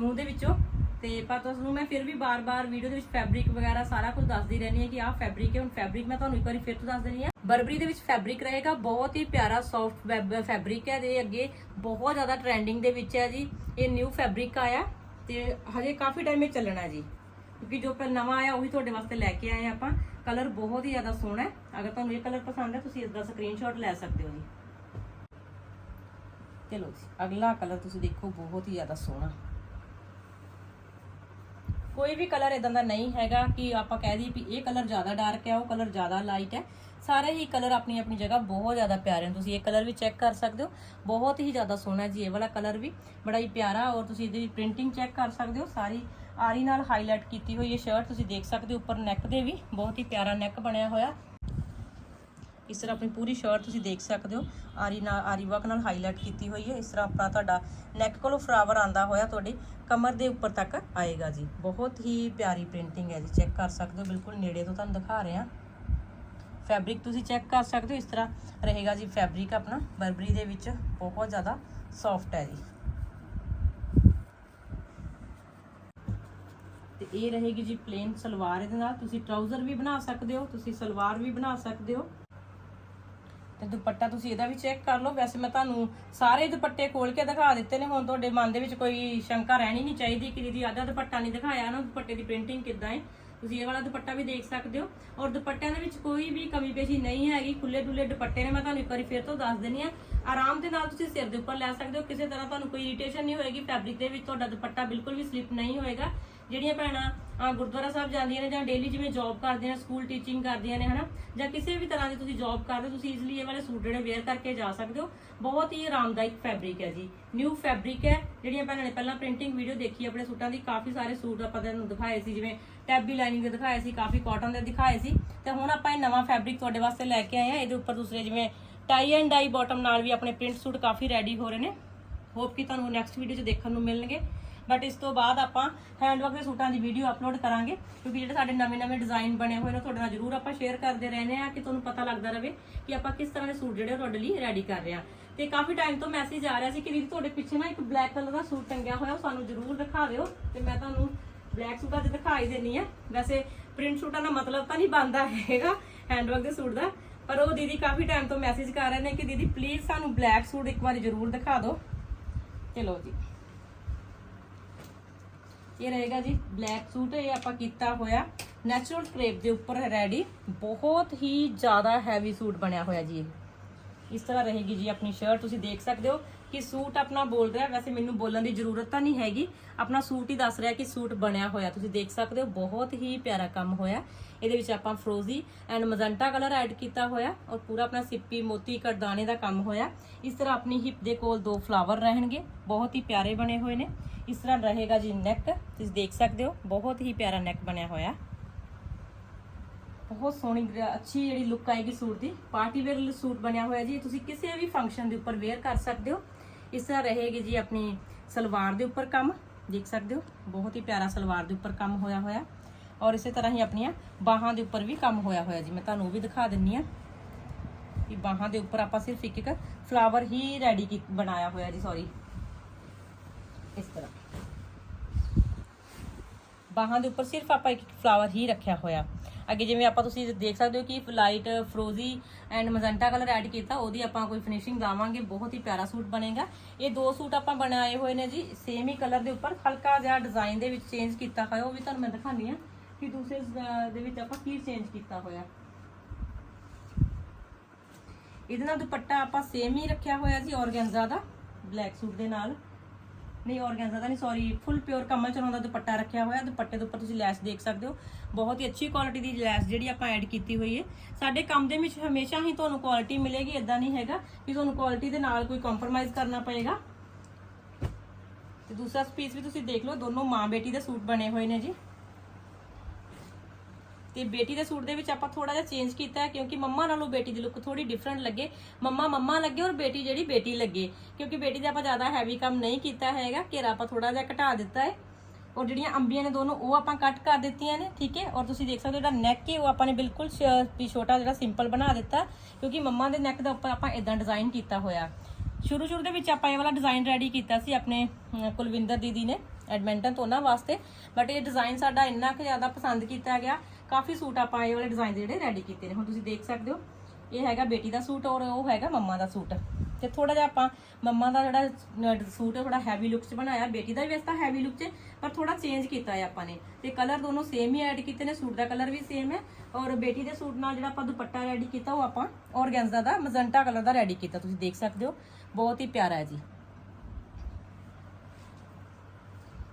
ਮੂੰਹ ਦੇ ਵਿੱਚੋਂ। ਤੇ ਪਰ ਤੁਹਾਨੂੰ ਮੈਂ ਫਿਰ ਵੀ ਬਾਰ-ਬਾਰ ਵੀਡੀਓ ਦੇ ਵਿੱਚ ਫੈਬਰਿਕ ਵਗੈਰਾ ਸਾਰਾ ਕੁਝ ਦੱਸਦੀ ਰਹਿੰਦੀ ਹਾਂ ਕਿ ਆਹ ਫੈਬਰਿਕ ਹੈ, ਹੁਣ ਫੈਬਰਿਕ ਮੈਂ ਤੁਹਾਨੂੰ ਇੱਕ ਵਾਰੀ ਫਿਰ ਤੋਂ ਦੱਸ ਦਿੰਦੀ ਹਾਂ। ਬਰਬਰੀ ਦੇ ਵਿੱਚ ਫੈਬਰਿਕ ਰਹੇਗਾ, ਬਹੁਤ ਹੀ ਪਿਆਰਾ ਸੌਫਟ ਫੈਬਰਿਕ ਹੈ ਤੇ ਅੱਗੇ ਬਹੁਤ ਜ਼ਿਆਦਾ ਟ੍ਰੈਂਡਿੰਗ ਦੇ ਵਿੱਚ ਹੈ ਜੀ। ਇਹ ਨਿਊ ਫੈਬਰਿਕ ਆਇਆ ਤੇ ਹਜੇ ਕਾਫੀ ਟਾਈਮ ਇਹ ਚੱਲਣਾ ਜੀ। ਕਿਉਂਕਿ ਜੋ ਪਹਿਲਾਂ ਨਵਾਂ ਆਇਆ, ਉਹੀ ਤੁਹਾਡੇ ਵਾਸਤੇ ਲੈ ਕੇ ਆਏ ਹਾਂ ਆਪਾਂ। ਕਲਰ ਬਹੁਤ ਹੀ ਜ਼ਿਆਦਾ ਸੋਹਣਾ ਹੈ। ਅਗਰ ਤੁਹਾਨੂੰ ਇਹ ਕਲਰ ਪਸੰਦ ਹੈ, ਤੁਸੀਂ ਇਸ ਦਾ ਸਕਰੀਨਸ਼ਾਟ ਲੈ ਸਕਦੇ ਹੋ ਜੀ। ਚਲੋ ਜੀ, ਅਗਲਾ ਕਲਰ ਤੁਸੀਂ ਦੇਖੋ, ਬਹੁਤ ਹੀ ਜ਼ਿਆਦਾ ਸੋਹਣਾ। ਕੋਈ ਵੀ ਕਲਰ ਇਦਾਂ ਦਾ ਨਹੀਂ ਹੈਗਾ ਕਿ ਆਪਾਂ ਕਹਿ ਦਈਏ ਵੀ ਇਹ ਕਲਰ ਜ਼ਿਆਦਾ ਡਾਰਕ ਹੈ, ਉਹ ਕਲਰ ਜ਼ਿਆਦਾ ਲਾਈਟ ਹੈ। ਸਾਰੇ ਹੀ ਕਲਰ ਆਪਣੀ ਆਪਣੀ ਜਗ੍ਹਾ ਬਹੁਤ ਜ਼ਿਆਦਾ ਪਿਆਰੇ ਨੇ। ਤੁਸੀਂ ਇਹ ਕਲਰ ਵੀ ਚੈੱਕ ਕਰ ਸਕਦੇ ਹੋ। ਬਹੁਤ ਹੀ ਜ਼ਿਆਦਾ ਸੋਹਣਾ ਜੀ ਇਹ ਵਾਲਾ ਕਲਰ ਵੀ। ਬੜਾ ਹੀ ਪਿਆਰਾ ਔਰ ਤੁਸੀਂ ਇਹਦੀ ਪ੍ਰਿੰਟਿੰਗ ਚੈੱਕ ਕਰ ਸਕਦੇ ਹੋ। ਸਾਰੀ ਆਰੀ ਨਾਲ ਹਾਈਲਾਈਟ ਕੀਤੀ ਹੋਈ ਇਹ ਸ਼ਰਟ ਤੁਸੀਂ ਦੇਖ ਸਕਦੇ ਹੋ, ਉੱਪਰ ਨੈਕ ਦੇ ਵੀ ਬਹੁਤ ਹੀ ਪਿਆਰਾ ਨੈਕ ਬਣਿਆ ਹੋਇਆ। ਇਸ ਤਰ੍ਹਾਂ ਆਪਣੀ ਪੂਰੀ ਸ਼ਰਟ ਤੁਸੀਂ ਦੇਖ ਸਕਦੇ ਹੋ। ਆਰੀ ਨਾਲ, ਆਰੀ ਵਰਕ ਨਾਲ ਹਾਈਲਾਈਟ ਕੀਤੀ ਹੋਈ ਹੈ। ਇਸ ਤਰ੍ਹਾਂ ਆਪਣਾ ਤੁਹਾਡਾ ਨੈਕ ਕੋਲੋਂ ਫਰਾਵਰ ਆਂਦਾ ਹੋਇਆ ਤੁਹਾਡੀ ਕਮਰ ਦੇ ਉੱਪਰ ਤੱਕ ਆਏਗਾ ਜੀ। ਬਹੁਤ ਹੀ ਪਿਆਰੀ ਪ੍ਰਿੰਟਿੰਗ ਹੈ ਜੀ। ਚੈੱਕ ਕਰ ਸਕਦੇ ਹੋ। ਬਿਲਕੁਲ ਨੇੜੇ ਤੋਂ ਤੁਹਾਨੂੰ ਦਿਖਾ ਰਹੇ ਹਾਂ। ਫੈਬਰਿਕ ਤੁਸੀਂ ਚੈੱਕ ਕਰ ਸਕਦੇ ਹੋ। ਇਸ ਤਰ੍ਹਾਂ ਰਹੇਗਾ ਜੀ ਫੈਬਰਿਕ ਆਪਣਾ। ਬਰਬਰੀ ਦੇ ਵਿੱਚ ਬਹੁਤ ਜ਼ਿਆਦਾ ਸੌਫਟ ਹੈ ਜੀ। ਤੇ ਇਹ ਰਹੇਗੀ ਜੀ ਪਲੇਨ ਸਲਵਾਰ ਇਹਦੇ ਨਾਲ। ਤੁਸੀਂ ਟਰਾਊਜ਼ਰ ਵੀ ਬਣਾ ਸਕਦੇ ਹੋ। ਤੁਸੀਂ ਸਲਵਾਰ ਵੀ ਬਣਾ ਸਕਦੇ ਹੋ। ਤੇ ਦੁਪੱਟਾ ਤੁਸੀਂ ਇਹਦਾ ਵੀ ਚੈੱਕ ਕਰ ਲਓ। ਵੈਸੇ ਮੈਂ ਤੁਹਾਨੂੰ ਸਾਰੇ ਦੁਪੱਟੇ ਖੋਲ ਕੇ ਦਿਖਾ ਦਿੱਤੇ ਨੇ, ਹੁਣ ਤੁਹਾਡੇ ਮਨ ਦੇ ਵਿੱਚ ਕੋਈ ਸ਼ੰਕਾ ਰਹਿਣੀ ਨਹੀਂ ਚਾਹੀਦੀ ਕਿ ਦੀਦੀ ਆਦਾ ਦੁਪੱਟਾ ਨਹੀਂ ਦਿਖਾਇਆ ਨਾ, ਦੁਪੱਟੇ ਦੀ ਪ੍ਰਿੰਟਿੰਗ ਕਿੱਦਾਂ ਹੈ ਤੁਸੀਂ ਇਹ ਵਾਲਾ ਦੁਪੱਟਾ ਵੀ ਦੇਖ ਸਕਦੇ ਹੋ। ਔਰ ਦੁਪੱਟਿਆਂ ਦੇ ਵਿੱਚ ਕੋਈ ਵੀ ਕਮੀ ਪੇਸ਼ੀ ਨਹੀਂ ਹੈਗੀ ਖੁੱਲੇ ਡੁੱਲੇ ਦੁਪੱਟੇ ਨੇ, ਮੈਂ ਤੁਹਾਨੂੰ ਇੱਕ ਵਾਰੀ ਫਿਰ ਤੋਂ ਦੱਸ ਦਿੰਨੀ ਆ ਆਰਾਮ ਦੇ ਨਾਲ ਤੁਸੀਂ ਸਿਰ ਦੇ ਉੱਪਰ ਲੈ ਸਕਦੇ ਹੋ, ਕਿਸੇ ਤਰ੍ਹਾਂ ਤੁਹਾਨੂੰ ਕੋਈ ਇਰੀਟੇਸ਼ਨ ਨਹੀਂ ਹੋਏਗੀ ਫੈਬਰਿਕ ਦੇ ਵਿੱਚ ਤੁਹਾਡਾ ਦੁਪੱਟਾ ਬਿਲਕੁਲ ਵੀ ਸਲਿਪ ਨਹੀਂ ਹੋਏਗਾ। ਜਿਹੜੀਆਂ ਭੈਣਾਂ, ਅਹ, ਗੁਰਦੁਆਰਾ ਸਾਹਿਬ ਜਾਂਦੀਆਂ ਨੇ ਜਾਂ ਡੇਲੀ ਜਿਵੇਂ ਜੌਬ ਕਰਦੀਆਂ ਨੇ ਸਕੂਲ ਟੀਚਿੰਗ ਕਰਦੀਆਂ ਨੇ, ਹਨਾ? ਜਾਂ ਕਿਸੇ ਵੀ ਤਰ੍ਹਾਂ ਦੀ ਤੁਸੀਂ ਜੌਬ ਕਰਦੇ ਹੋ, ਤੁਸੀਂ ਈਜ਼ਲੀ ਇਹ ਵਾਲੇ ਸੂਟ ਜਿਹੜੇ ਵੇਅਰ ਕਰਕੇ ਜਾ ਸਕਦੇ ਹੋ। ਬਹੁਤ ਹੀ ਆਰਾਮਦਾਇਕ ਫੈਬਰਿਕ ਹੈ ਜੀ। ਨਿਊ ਫੈਬਰਿਕ ਹੈ। ਜਿਹੜੀਆਂ ਭੈਣਾਂ ਨੇ ਪਹਿਲਾਂ ਪ੍ਰਿੰਟਿੰਗ ਵੀਡੀਓ ਦੇਖੀ ਆਪਣੇ ਸੂਟਾਂ ਦੀ, ਕਾਫੀ ਸਾਰੇ ਸੂਟ ਆਪਾਂ ਤੁਹਾਨੂੰ ਦਿਖਾਏ ਸੀ, ਜਿਵੇਂ ਟੈਬੀ ਲਾਈਨਿੰਗ ਦੇ ਦਿਖਾਏ ਸੀ, ਕਾਫੀ ਕਾਟਨ ਦੇ ਦਿਖਾਏ ਸੀ। ਤੇ ਹੁਣ ਆਪਾਂ ਇਹ ਨਵਾਂ ਫੈਬਰਿਕ ਤੁਹਾਡੇ ਵਾਸਤੇ ਲੈ ਕੇ ਆਏ ਆ ਇਹਦੇ ਉੱਪਰ ਦੂਸਰੇ ਜਿਵੇਂ ਟਾਈ ਐਂਡ ਡਾਈ ਬਾਟਮ ਨਾਲ ਵੀ ਆਪਣੇ ਪ੍ਰਿੰਟ ਸੂਟ ਕਾਫੀ ਰੈਡੀ ਹੋ ਰਹੇ ਨੇ। ਹੋਪ ਕਿ ਤੁਹਾਨੂੰ ਨੈਕਸਟ ਵੀਡੀਓ 'ਚ ਦੇਖਣ ਨੂੰ ਮਿਲਣਗੇ। ਬਟ ਇਸ ਤੋਂ ਬਾਅਦ ਆਪਾਂ ਹੈਂਡਵਰਕ ਦੇ ਸੂਟਾਂ ਦੀ ਵੀਡੀਓ ਅਪਲੋਡ ਕਰਾਂਗੇ, ਕਿਉਂਕਿ ਜਿਹੜੇ ਸਾਡੇ ਨਵੇਂ-ਨਵੇਂ ਡਿਜ਼ਾਈਨ ਬਣੇ ਹੋਏ ਨੇ ਤੁਹਾਡੇ ਨਾਲ ਜ਼ਰੂਰ ਆਪਾਂ ਸ਼ੇਅਰ ਕਰਦੇ ਰਹਿੰਦੇ ਆ ਕਿ ਤੁਹਾਨੂੰ ਪਤਾ ਲੱਗਦਾ ਰਹੇ ਕਿ ਆਪਾਂ ਕਿਸ ਤਰ੍ਹਾਂ ਦੇ ਸੂਟ ਜਿਹੜੇ ਉਹ ਤੁਹਾਡੇ ਲਈ ਰੈਡੀ ਕਰ ਰਹੇ ਆ ਤੇ ਕਾਫੀ ਟਾਈਮ ਤੋਂ ਮੈਸੇਜ ਆ ਰਿਹਾ ਸੀ ਕਿ ਦੀਦੀ ਤੁਹਾਡੇ ਪਿੱਛੇ ਨਾ ਇੱਕ ਬਲੈਕ ਕਲਰ ਦਾ ਸੂਟ ਟੰਗਿਆ ਹੋਇਆ, ਉਹ ਸਾਨੂੰ ਜ਼ਰੂਰ ਦਿਖਾ ਦਿਓ ਤੇ ਮੈਂ ਤੁਹਾਨੂੰ ਬਲੈਕ ਸੂਟ ਅੱਜ ਦਿਖਾਈ ਦੇਣੀ ਆ ਵੈਸੇ ਪ੍ਰਿੰਟ ਸੂਟਾਂ ਦਾ ਮਤਲਬ ਤਾਂ ਨਹੀਂ ਬਣਦਾ ਹੈਗਾ ਹੈਂਡਵਰਕ ਦੇ ਸੂਟ ਦਾ, ਪਰ ਉਹ ਦੀਦੀ ਕਾਫੀ ਟਾਈਮ ਤੋਂ ਮੈਸੇਜ ਕਰ ਰਹੇ ਨੇ ਕਿ ਦੀਦੀ ਪਲੀਜ਼ ਸਾਨੂੰ ਬਲੈਕ ਸੂਟ ਇੱਕ ਵਾਰੀ ਜ਼ਰੂਰ ਦਿਖਾ ਦਿਓ। ਚਲੋ ਜੀ। ਇਹ ਰਹੇਗਾ ਜੀ ਬਲੈਕ ਸੂਟ, ਇਹ ਆਪਾਂ ਕੀਤਾ ਹੋਇਆ ਨੈਚੁਰਲ ਕ੍ਰੇਪ ਦੇ ਉੱਪਰ ਰੈਡੀ ਬਹੁਤ ਹੀ ਜ਼ਿਆਦਾ ਹੈਵੀ ਸੂਟ ਬਣਿਆ ਹੋਇਆ ਜੀ ਇਹ। ਇਸ ਤਰ੍ਹਾਂ ਰਹੇਗੀ ਜੀ ਆਪਣੀ ਸ਼ਰਟ ਤੁਸੀਂ ਦੇਖ ਸਕਦੇ ਹੋ ਕਿ ਸੂਟ ਆਪਣਾ ਬੋਲ ਰਿਹਾ। ਵੈਸੇ ਮੈਨੂੰ ਬੋਲਣ ਦੀ ਜ਼ਰੂਰਤ ਤਾਂ ਨਹੀਂ ਹੈਗੀ। ਆਪਣਾ ਸੂਟ ਹੀ ਦੱਸ ਰਿਹਾ ਕਿ ਸੂਟ ਬਣਿਆ ਹੋਇਆ। ਤੁਸੀਂ ਦੇਖ ਸਕਦੇ ਹੋ, ਬਹੁਤ ਹੀ ਪਿਆਰਾ ਕੰਮ ਹੋਇਆ। ਇਹਦੇ ਵਿੱਚ ਆਪਾਂ ਫਰੋਜ਼ੀ ਐਂਡ ਮਜੰਟਾ ਕਲਰ ਐਡ ਕੀਤਾ ਹੋਇਆ ਔਰ ਪੂਰਾ ਆਪਣਾ ਸਿੱਪੀ, ਮੋਤੀ, ਕਰਦਾਨੇ ਦਾ ਕੰਮ ਹੋਇਆ। ਇਸ ਤਰ੍ਹਾਂ ਆਪਣੀ ਹਿਪ ਦੇ ਕੋਲ ਦੋ ਫਲਾਵਰ ਰਹਿਣਗੇ। ਬਹੁਤ ਹੀ ਪਿਆਰੇ ਬਣੇ ਹੋਏ ਨੇ। ਇਸ ਤਰ੍ਹਾਂ ਰਹੇਗਾ ਜੀ ਨੈਕ ਤੁਸੀਂ ਦੇਖ ਸਕਦੇ ਹੋ, ਬਹੁਤ ਹੀ ਪਿਆਰਾ ਨੈਕ ਬਣਿਆ ਹੋਇਆ। ਬਹੁਤ ਸੋਹਣੀ ਗ੍ਰ- ਅੱਛੀ ਜਿਹੜੀ ਲੁੱਕ ਆਏਗੀ ਸੂਟ ਦੀ ਪਾਰਟੀ ਵੇਅਰ ਸੂਟ ਬਣਿਆ ਹੋਇਆ ਜੀ ਤੁਸੀਂ ਕਿਸੇ ਵੀ ਫੰਕਸ਼ਨ ਦੇ ਉੱਪਰ ਵੇਅਰ ਕਰ ਸਕਦੇ ਹੋ ਇਸ ਤਰ੍ਹਾਂ ਰਹੇਗੀ ਜੀ ਆਪਣੀ ਸਲਵਾਰ ਦੇ ਉੱਪਰ ਕੰਮ ਦੇਖ ਸਕਦੇ ਹੋ ਬਹੁਤ ਹੀ ਪਿਆਰਾ ਸਲਵਾਰ ਦੇ ਉੱਪਰ ਕੰਮ ਹੋਇਆ ਹੋਇਆ ਔਰ ਇਸੇ ਤਰ੍ਹਾਂ ਹੀ ਆਪਣੀਆਂ ਬਾਹਾਂ ਦੇ ਉੱਪਰ ਵੀ ਕੰਮ ਹੋਇਆ ਹੋਇਆ ਜੀ ਮੈਂ ਤੁਹਾਨੂੰ ਉਹ ਵੀ ਦਿਖਾ ਦਿੰਨੀ ਆ ਕਿ ਬਾਹਾਂ ਦੇ ਉੱਪਰ ਆਪਾਂ ਸਿਰਫ ਇੱਕ ਇੱਕ ਫਲਾਵਰ ਹੀ ਰੈਡੀ ਕੀ ਬਣਾਇਆ ਹੋਇਆ ਜੀ ਸੌਰੀ ਇਸ ਤਰ੍ਹਾਂ ਬਾਹਾਂ ਦੇ ਉੱਪਰ ਸਿਰਫ ਆਪਾਂ ਇੱਕ ਇੱਕ ਫਲਾਵਰ ਹੀ ਰੱਖਿਆ ਹੋਇਆ ਅੱਗੇ ਜਿਵੇਂ ਆਪਾਂ ਤੁਸੀਂ ਦੇਖ ਸਕਦੇ ਹੋ ਕਿ ਲਾਈਟ ਫਰੋਜ਼ੀ ਐਂਡ ਮਜੰਟਾ ਕਲਰ ਐਡ ਕੀਤਾ, ਉਹਦੀ ਆਪਾਂ ਕੋਈ ਫਿਨਿਸ਼ਿੰਗ ਲਾਵਾਂਗੇ ਬਹੁਤ ਹੀ ਪਿਆਰਾ ਸੂਟ ਬਣੇਗਾ। ਇਹ ਦੋ ਸੂਟ ਆਪਾਂ ਬਣਾਏ ਹੋਏ ਨੇ ਜੀ ਸੇਮ ਹੀ ਕਲਰ ਦੇ ਉੱਪਰ, ਹਲਕਾ ਜਿਹਾ ਡਿਜ਼ਾਈਨ ਦੇ ਵਿੱਚ ਚੇਂਜ ਕੀਤਾ ਹੋਇਆ, ਉਹ ਵੀ ਤੁਹਾਨੂੰ ਮੈਂ ਦਿਖਾਉਂਦੀ ਆ ਕਿ ਦੂਸਰੇ ਦੇ ਵਿੱਚ ਆਪਾਂ ਕੀ ਚੇਂਜ ਕੀਤਾ ਹੋਇਆ। ਇਹਦੇ ਨਾਲ ਦੁਪੱਟਾ ਆਪਾਂ ਸੇਮ ਹੀ ਰੱਖਿਆ ਹੋਇਆ ਜੀ, ਔਰਗੈਂਜ਼ਾ ਦਾ ਬਲੈਕ ਸੂਟ ਦੇ ਨਾਲ। ਨਹੀਂ ਔਰਗੈਂਜ਼ਾ ਦਾ ਨਹੀਂ ਸੌਰੀ ਫੁੱਲ ਪਿਓਰ ਕਮਲ ਚਨੋਂ ਦਾ ਦੁਪੱਟਾ ਰੱਖਿਆ ਹੋਇਆ, ਦੁਪੱਟੇ ਦੇ ਉੱਪਰ ਤੁਸੀਂ ਲੈਸ ਦੇਖ ਸਕਦੇ ਹੋ। ਬਹੁਤ ਹੀ ਅੱਛੀ ਕੁਆਲਿਟੀ ਦੀ ਲੈਸ ਜਿਹੜੀ ਆਪਾਂ ਐਡ ਕੀਤੀ ਹੋਈ ਹੈ। ਸਾਡੇ ਕੰਮ ਦੇ ਵਿੱਚ ਹਮੇਸ਼ਾ ਹੀ ਤੁਹਾਨੂੰ ਕੁਆਲਿਟੀ ਮਿਲੇਗੀ ਇਦਾਂ ਨਹੀਂ ਹੈਗਾ ਕਿ ਤੁਹਾਨੂੰ ਕੁਆਲਿਟੀ ਦੇ ਨਾਲ ਕੋਈ ਕੰਪਰੋਮਾਈਜ਼ ਕਰਨਾ ਪਏਗਾ। ਤੇ ਦੂਸਰਾ ਪੀਸ ਵੀ ਤੁਸੀਂ ਦੇਖ ਲਓ, ਦੋਨੋਂ ਮਾਂ ਬੇਟੀ ਦੇ ਸੂਟ ਬਣੇ ਹੋਏ ਨੇ ਜੀ। ਤੇ ਬੇਟੀ ਦੇ ਸੂਟ ਦੇ ਵਿੱਚ ਆਪਾਂ ਥੋੜਾ ਜਿਹਾ ਚੇਂਜ ਕੀਤਾ ਹੈ, ਕਿਉਂਕਿ ਮੰਮਾ ਨਾਲੋਂ ਬੇਟੀ ਦੀ ਲੁੱਕ ਥੋੜੀ ਡਿਫਰੈਂਟ ਲੱਗੇ। ਮੰਮਾ ਮੰਮਾ ਲੱਗੇ ਔਰ ਬੇਟੀ ਜਿਹੜੀ ਬੇਟੀ ਲੱਗੇ। ਕਿਉਂਕਿ ਬੇਟੀ ਦੇ ਆਪਾਂ ਜ਼ਿਆਦਾ ਹੈਵੀ ਕੰਮ ਨਹੀਂ ਕੀਤਾ ਹੈਗਾ, ਘੇਰਾ ਆਪਾਂ ਥੋੜਾ ਜਿਹਾ ਘਟਾ ਦਿੱਤਾ ਹੈ। ਔਰ ਜਿਹੜੀਆਂ ਅੰਬੀਆਂ ਨੇ ਦੋਨੋਂ, ਉਹ ਆਪਾਂ ਕੱਟ ਕਰ ਦਿੱਤੀਆਂ ਨੇ, ਠੀਕ ਹੈ? ਔਰ ਤੁਸੀਂ ਦੇਖ ਸਕਦੇ ਹੋ ਜਿਹੜਾ ਨੈਕ ਹੈ, ਉਹ ਆਪਾਂ ਨੇ ਬਿਲਕੁਲ ਛੋਟਾ ਜਿਹੜਾ ਸਿੰਪਲ ਬਣਾ ਦਿੱਤਾ, ਕਿਉਂਕਿ ਮੰਮਾ ਦੇ ਨੈਕ ਦੇ ਉੱਪਰ ਆਪਾਂ ਇਦਾਂ ਡਿਜ਼ਾਈਨ ਕੀਤਾ ਹੋਇਆ। ਸ਼ੁਰੂ ਸ਼ੁਰੂ ਦੇ ਵਿੱਚ ਆਪਾਂ ਇਹ ਵਾਲਾ ਡਿਜ਼ਾਈਨ ਰੈਡੀ ਕੀਤਾ ਸੀ ਆਪਣੇ ਕੁਲਵਿੰਦਰ ਦੀਦੀ ਨੇ। ਐਡਮਿੰਟਨ ਤੋਂ ਉਹਨਾਂ ਵਾਸਤੇ ਬਟ ਇਹ ਡਿਜ਼ਾਈਨ ਸਾਡਾ ਇੰਨਾ ਕੁ ਜ਼ਿਆਦਾ ਪਸੰਦ ਕੀਤਾ ਗਿਆ, ਕਾਫੀ ਸੂਟ ਆਪਾਂ ਇਹ ਵਾਲੇ ਡਿਜ਼ਾਈਨ ਜਿਹੜੇ ਰੈਡੀ ਕੀਤੇ ਨੇ। ਹੁਣ ਤੁਸੀਂ ਦੇਖ ਸਕਦੇ ਹੋ, ਇਹ ਹੈਗਾ ਬੇਟੀ ਦਾ ਸੂਟ ਔਰ ਉਹ ਹੈਗਾ ਮੰਮਾ ਦਾ ਸੂਟ। ਤੇ ਥੋੜਾ ਜਿਹਾ ਆਪਾਂ ਮੰਮਾ ਦਾ ਜਿਹੜਾ ਸੂਟ ਹੈ ਥੋੜਾ ਹੈਵੀ ਲੁੱਕ 'ਚ ਬਣਾਇਆ। ਬੇਟੀ ਦਾ ਵੀ ਵੈਸੇ ਤਾਂ ਹੈਵੀ ਲੁੱਕ 'ਚ, ਪਰ ਥੋੜਾ ਚੇਂਜ ਕੀਤਾ ਹੈ ਆਪਾਂ ਨੇ। ਤੇ ਕਲਰ ਦੋਨੋਂ ਸੇਮ ਹੀ ਐਡ ਕੀਤੇ ਨੇ, ਸੂਟ ਦਾ ਕਲਰ ਵੀ ਸੇਮ ਹੈ ਔਰ ਬੇਟੀ ਦੇ ਸੂਟ ਨਾਲ ਜਿਹੜਾ ਆਪਾਂ ਦੁਪੱਟਾ ਰੈਡੀ ਕੀਤਾ, ਉਹ ਆਪਾਂ ਔਰਗੈਂਜ਼ਾ ਦਾ ਮਜੰਟਾ ਕਲਰ ਦਾ ਰੈਡੀ ਕੀਤਾ। ਤੁਸੀਂ ਦੇਖ ਸਕਦੇ ਹੋ, ਬਹੁਤ ਹੀ ਪਿਆਰਾ ਹੈ ਜੀ।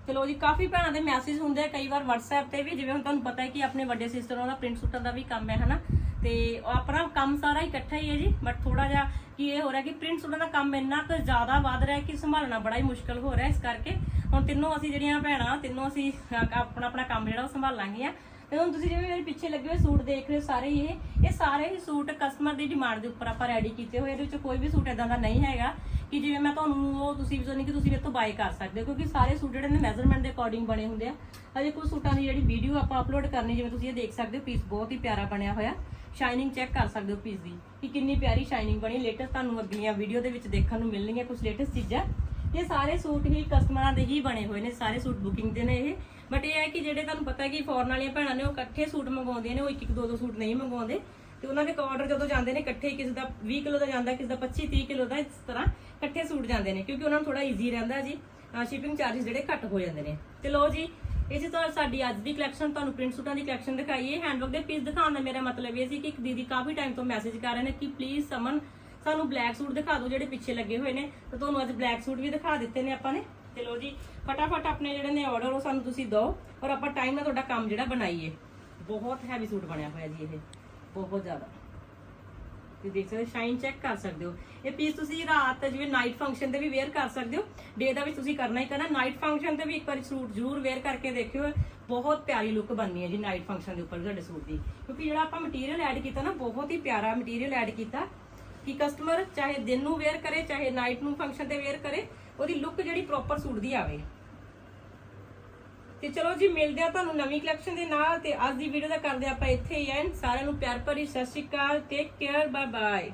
ਚਲੋ ਜੀ, ਕਾਫੀ ਭੈਣਾਂ ਦੇ ਮੈਸੇਜ ਹੁੰਦੇ ਆ, ਕਈ ਵਾਰ WhatsApp ਤੇ ਵੀ, ਜਿਵੇਂ ਹੁਣ ਤੁਹਾਨੂੰ ਪਤਾ ਹੈ ਕਿ ਆਪਣੇ ਵੱਡੇ ਸਿਸਟਰ ਦਾ ਪ੍ਰਿੰਟ ਸੁੱਟਣ ਦਾ ਵੀ ਕੰਮ ਹੈ, ਹਨਾ? ਤੇ ਉਹ ਆਪਣਾ ਕੰਮ ਸਾਰਾ ਇਕੱਠਾ ਹੀ ਹੈ ਜੀ ਬਟ ਥੋੜਾ ਜਿਹਾ ਕੀ ਇਹ ਹੋ ਰਿਹਾ ਕਿ ਪ੍ਰਿੰਟ ਸੁੱਟਣ ਦਾ ਕੰਮ ਇੰਨਾ ਕੁ ਜ਼ਿਆਦਾ ਵੱਧ ਰਿਹਾ ਕਿ ਸੰਭਾਲਣਾ ਬੜਾ ਹੀ ਮੁਸ਼ਕਲ ਹੋ ਰਿਹਾ ਇਸ ਕਰਕੇ। ਹੁਣ ਤਿੰਨੋਂ ਅਸੀਂ ਜਿਹੜੀਆਂ ਭੈਣਾਂ, ਤਿੰਨੋਂ ਅਸੀਂ ਆਪਣਾ ਆਪਣਾ ਕੰਮ ਜਿਹੜਾ ਉਹ ਸੰਭਾਲਾਂਗੀਆਂ। ਤੇ ਹੁਣ ਤੁਸੀਂ ਜਿਵੇਂ ਮੇਰੇ ਪਿੱਛੇ ਲੱਗੇ ਹੋਏ ਸੂਟ ਦੇਖ ਰਹੇ ਹੋ ਸਾਰੇ ਹੀ ਇਹ ਇਹ ਸਾਰੇ ਹੀ ਸੂਟ ਕਸਟਮਰ ਦੀ ਡਿਮਾਂਡ ਦੇ ਉੱਪਰ ਆਪਾਂ ਰੈਡੀ ਕੀਤੇ ਹੋਏ ਇਹਦੇ ਵਿੱਚ ਕੋਈ ਵੀ ਸੂਟ ਇਦਾਂ ਦਾ ਨਹੀਂ ਹੈਗਾ ਕਿ ਜਿਵੇਂ ਮੈਂ ਤੁਹਾਨੂੰ ਉਹ ਤੁਸੀਂ ਵੀ ਨਹੀਂ ਕਿ ਤੁਸੀਂ ਮੇਰੇ ਤੋਂ ਬਾਈ ਕਰ ਸਕਦੇ ਹੋ, ਕਿਉਂਕਿ ਸਾਰੇ ਸੂਟ ਜਿਹੜੇ ਨੇ ਮੈਜ਼ਰਮੈਂਟ ਦੇ ਅਕੋਰਡਿੰਗ ਬਣੇ ਹੁੰਦੇ ਆ। ਹਜੇ ਕੁਝ ਸੂਟਾਂ ਦੀ ਜਿਹੜੀ ਵੀਡੀਓ ਆਪਾਂ ਅਪਲੋਡ ਕਰਨੀ, ਜਿਵੇਂ ਤੁਸੀਂ ਇਹ ਦੇਖ ਸਕਦੇ ਹੋ ਪੀਸ ਬਹੁਤ ਹੀ ਪਿਆਰਾ ਬਣਿਆ ਹੋਇਆ। ਸ਼ਾਈਨਿੰਗ ਚੈੱਕ ਕਰ ਸਕਦੇ ਹੋ ਪੀਸ ਦੀ ਕਿ ਕਿੰਨੀ ਪਿਆਰੀ ਸ਼ਾਈਨਿੰਗ ਬਣੀ। ਲੇਟੈਸਟ ਤੁਹਾਨੂੰ ਅਗਲੀਆਂ ਵੀਡੀਓ ਦੇ ਵਿੱਚ ਦੇਖਣ ਨੂੰ ਮਿਲਣਗੀਆਂ ਕੁਝ ਲੇਟੈਸਟ ਚੀਜ਼ਾਂ। ਇਹ ਸਾਰੇ ਸੂਟ ਹੀ ਕਸਟਮਰਾਂ ਦੇ ਹੀ ਬਣੇ ਹੋਏ ਨੇ, ਸਾਰੇ ਸੂਟ ਬੁਕਿੰਗ ਦੇ ਨੇ ਇਹ। ਬਟ ਇਹ ਹੈ ਕਿ ਜਿਹੜੇ ਤੁਹਾਨੂੰ ਪਤਾ ਹੈ ਕਿ ਫੋਰਨ ਵਾਲੀਆਂ ਭੈਣਾਂ ਨੇ ਉਹ ਇਕੱਠੇ ਸੂਟ ਮੰਗਵਾਉਂਦੀਆਂ ਨੇ, ਉਹ ਇੱਕ ਇੱਕ ਦੋ ਦੋ ਸੂਟ ਨਹੀਂ ਮੰਗਵਾਉਂਦੇ। ਤੇ ਉਹਨਾਂ ਦੇ ਆਰਡਰ ਜਦੋਂ ਜਾਂਦੇ ਨੇ, ਇਕੱਠੇ ਕਿਸੇ ਦਾ 20 ਕਿਲੋ ਦਾ ਜਾਂਦਾ, ਕਿਸੇ ਦਾ 25 30 ਕਿਲੋ ਦਾ, ਇਸ ਤਰ੍ਹਾਂ ਇਕੱਠੇ ਸੂਟ ਜਾਂਦੇ ਨੇ, ਕਿਉਂਕਿ ਉਹਨਾਂ ਨੂੰ ਥੋੜਾ ਈਜ਼ੀ ਰਹਿੰਦਾ ਜੀ। ਸ਼ਿਪਿੰਗ ਚਾਰजेस ਜਿਹੜੇ ਘੱਟ ਹੋ ਜਾਂਦੇ ਨੇ। ਤੇ ਲੋ ਜੀ, ਇਹ ਜੀ ਸਾਡੀ ਅੱਜ ਦੀ ਕਲੈਕਸ਼ਨ ਤੁਹਾਨੂੰ ਪ੍ਰਿੰਟ ਸੂਟਾਂ ਦੀ ਕਲੈਕਸ਼ਨ ਦਿਖਾਈਏ। ਹੈ ਹੈਂਡਵਰਕ ਦੇ ਪੀਸ ਦਿਖਾਉਣ ਦਾ ਮੇਰਾ ਮਤਲਬ ਇਹ ਸੀ ਕਿ ਇੱਕ ਦੀਦੀ ਕਾਫੀ ਟਾਈਮ ਤੋਂ ਮੈਸੇਜ ਕਰ ਰਹੇ ਨੇ ਕਿ ਪਲੀਜ਼ ਸਮਨ ਸਾਨੂੰ ਬਲੈਕ ਸੂਟ ਦਿਖਾ ਦਿਓ ਜਿਹੜੇ ਪਿੱਛੇ ਲੱਗੇ ਹੋਏ ਨੇ। ਤੇ ਤੁਹਾਨੂੰ ਅੱਜ ਬਲੈਕ ਸੂਟ ਵੀ ਦਿਖਾ ਦਿੱਤੇ ਨੇ ਆਪਾਂ ਨੇ। ਤੇ ਲੋ ਜੀ, ਫਟਾਫਟ ਆਪਣੇ ਜਿਹੜੇ ਨੇ ਆਰਡਰ ਉਹ ਸਾਨੂੰ ਤੁਸੀਂ ਦਿਓ ਔਰ ਆਪਾਂ ਟਾਈਮ ਨਾਲ ਤੁਹਾਡਾ ਕੰਮ ਜਿਹੜਾ ਬਣਾਈਏ। ਬਹੁਤ ਹੈਵੀ ਸੂਟ ਬਣਿਆ ਹੋਇਆ ਜੀ ਇਹ। ਬਹੁਤ ਜ਼ਿਆਦਾ। ਤੇ ਦੇਖ ਸਕਦੇ ਸ਼ਾਈਨ ਚੈੱਕ ਕਰ ਸਕਦੇ ਹੋ। ਇਹ ਪੀਸ ਤੁਸੀਂ ਰਾਤ ਜਿਵੇਂ ਨਾਈਟ ਫੰਕਸ਼ਨ ਤੇ ਵੀ ਵੇਅਰ ਕਰ ਸਕਦੇ ਹੋ। ਡੇ ਦਾ ਵੀ ਤੁਸੀਂ ਕਰਨਾ ਹੀ ਕਰਨਾ। ਨਾਈਟ ਫੰਕਸ਼ਨ ਤੇ ਵੀ ਇੱਕ ਵਾਰੀ ਸੂਟ ਜ਼ਰੂਰ ਵੇਅਰ ਕਰਕੇ ਦੇਖਿਓ। ਬਹੁਤ ਪਿਆਰੀ ਲੁੱਕ ਬਣਨੀ ਹੈ ਜੀ ਨਾਈਟ ਫੰਕਸ਼ਨ ਦੇ ਉੱਪਰ ਤੁਹਾਡੇ ਸੂਟ ਦੀ। ਕਿਉਂਕਿ ਜਿਹੜਾ ਆਪਾਂ ਮਟੀਰੀਅਲ ਐਡ ਕੀਤਾ ਨਾ, ਬਹੁਤ ਹੀ ਪਿਆਰਾ ਮਟੀਰੀਅਲ ਐਡ ਕੀਤਾ। ਕਿ ਕਸਟਮਰ ਚਾਹੇ ਦਿਨ ਨੂੰ ਵੇਅਰ ਕਰੇ, ਚਾਹੇ ਨਾਈਟ ਨੂੰ ਫੰਕਸ਼ਨ ਤੇ ਵੇਅਰ ਕਰੇ ਉਹਦੀ ਲੁੱਕ ਜਿਹੜੀ ਪ੍ਰੋਪਰ ਸੂਟ ਦੀ ਆਵੇ। ਤੇ ਚਲੋ ਜੀ, ਮਿਲਦੇ ਆ ਤੁਹਾਨੂੰ ਨਵੀਂ ਕਲੈਕਸ਼ਨ ਦੇ ਨਾਲ ਤੇ ਅੱਜ ਦੀ ਵੀਡੀਓ ਦਾ ਕਰਦੇ ਆਪਾਂ ਇੱਥੇ ਹੀ ਐਂਡ ਸਾਰਿਆਂ ਨੂੰ ਪਿਆਰ ਭਰੀ ਸਤਿ ਸ਼੍ਰੀ ਅਕਾਲ ਟੇਕ ਕੇਅਰ ਬਾਏ ਬਾਏ